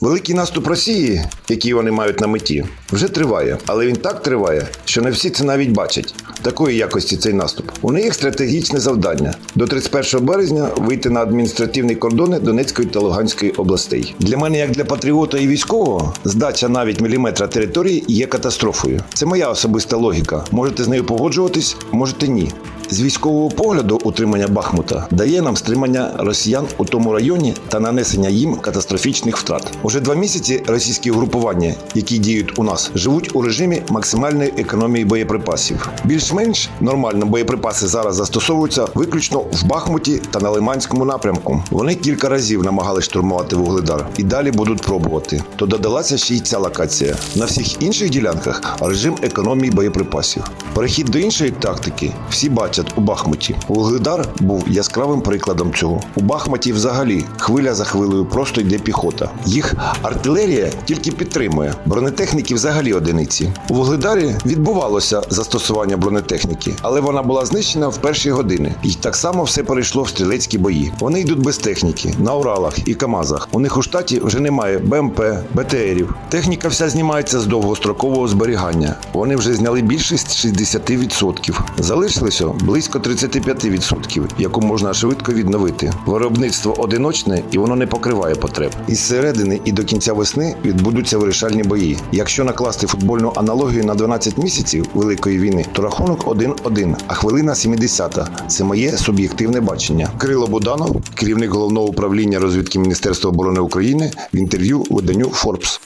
Великий наступ Росії, який вони мають на меті, вже триває, але він так триває, що не всі це навіть бачать. Такої якості цей наступ. У них стратегічне завдання до 31 березня вийти на адміністративні кордони Донецької та Луганської областей. Для мене, як для патріота і військового, здача навіть міліметра території є катастрофою. Це моя особиста логіка. Можете з нею погоджуватись, можете ні. З військового погляду утримання Бахмута дає нам стримання росіян у тому районі та нанесення їм катастрофічних втрат. Уже два місяці російські угрупування, які діють у нас, живуть у режимі максимальної економії боєприпасів. Більш-менш нормально боєприпаси зараз застосовуються виключно в Бахмуті та на Лиманському напрямку. Вони кілька разів намагались штурмувати вугледар і далі будуть пробувати. То додалася ще й ця локація. На всіх інших ділянках режим економії боєприпасів. Перехід до іншої тактики всі бачать у Бахмуті. Вугледар був яскравим прикладом цього. У Бахмуті взагалі хвиля за хвилею просто йде піхота. Їх артилерія тільки підтримує. Бронетехніки взагалі одиниці. У Вугледарі відбувалося застосування бронетехніки, але вона була знищена в перші години. І так само все перейшло в стрілецькі бої. Вони йдуть без техніки на Уралах і Камазах. У них у штаті вже немає БМП, БТРів. Техніка вся знімається з довгострокового зберігання. Вони вже зняли більшість 60%. Залишилося близько 35%, яку можна швидко відновити. Виробництво одиночне і воно не покриває потреб. Із середини і до кінця весни відбудуться вирішальні бої. Якщо накласти футбольну аналогію на 12 місяців великої війни, то рахунок 1-1, а хвилина 70. Це моє суб'єктивне бачення. Кирило Буданов, керівник головного управління розвідки Міністерства оборони України, в інтерв'ю виданню Forbes.